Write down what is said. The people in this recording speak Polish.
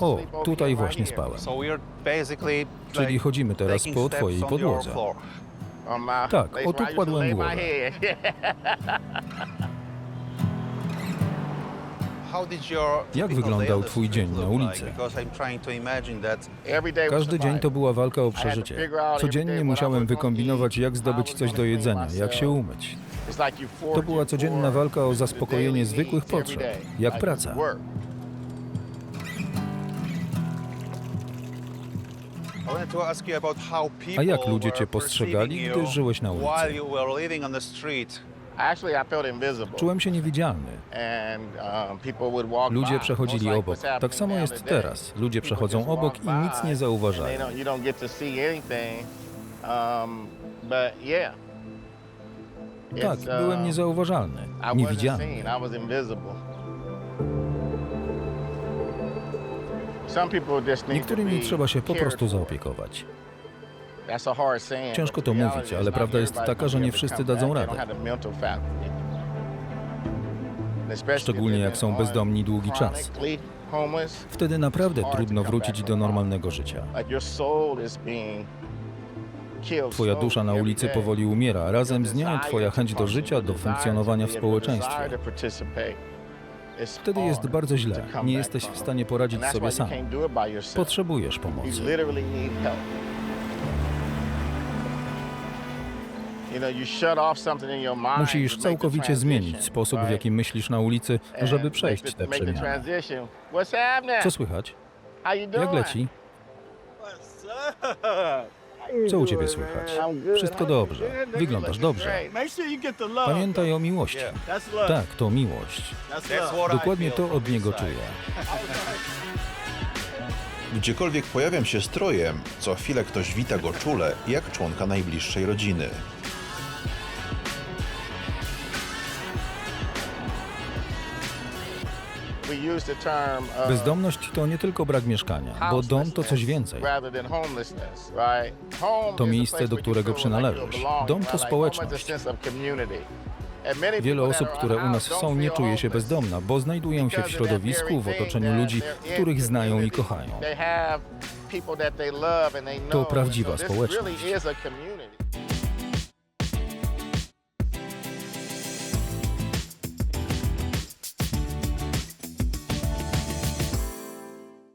O, tutaj właśnie spałem. So we're basically Czyli chodzimy teraz po twojej podłodze. Tak, o, tu I used to kładłem głowę. Jak wyglądał twój dzień na ulicy? Każdy dzień to była walka o I had to przeżycie. figure out every Codziennie day what I musiałem wykombinować, jak how I zdobyć coś do jedzenia, jak się umyć. To była codzienna walka o zaspokojenie zwykłych potrzeb, jak praca. A jak ludzie cię postrzegali, gdy you żyłeś na ulicy? While you were living on the street. Actually, I felt invisible. Czułem się niewidzialny. And um, people would walk Ludzie by, przechodzili obok. Tak samo jest teraz. Ludzie przechodzą obok i nic nie zauważają. they don't- You don't get to see anything. But yeah. Tak, byłem niezauważalny, niewidzialny. Niektórymi trzeba się po prostu zaopiekować. Ciężko to mówić, ale prawda jest taka, że nie wszyscy dadzą radę. Szczególnie jak są bezdomni długi czas. Wtedy naprawdę trudno wrócić do normalnego życia. Twoja dusza na ulicy powoli umiera, razem z nią Twoja chęć do życia, do funkcjonowania w społeczeństwie. Wtedy jest bardzo źle, nie jesteś w stanie poradzić sobie sam. Potrzebujesz pomocy. Musisz całkowicie zmienić sposób, w jaki myślisz na ulicy, żeby przejść. What's happening? Co słychać? Jak leci? Co u ciebie słychać? Wszystko dobrze. Wyglądasz dobrze. Pamiętaj o miłości. Tak, to miłość. Dokładnie to od niego czuję. Gdziekolwiek pojawiam się strojem, co chwilę ktoś wita go czule, jak członka najbliższej rodziny. Bezdomność to nie tylko brak mieszkania, bo dom to coś więcej. To miejsce, do którego przynależysz. Dom to społeczność. Wiele osób, które u nas są, nie czuje się bezdomna, bo znajdują się w środowisku, w otoczeniu ludzi, których znają i kochają. Know. prawdziwa społeczność.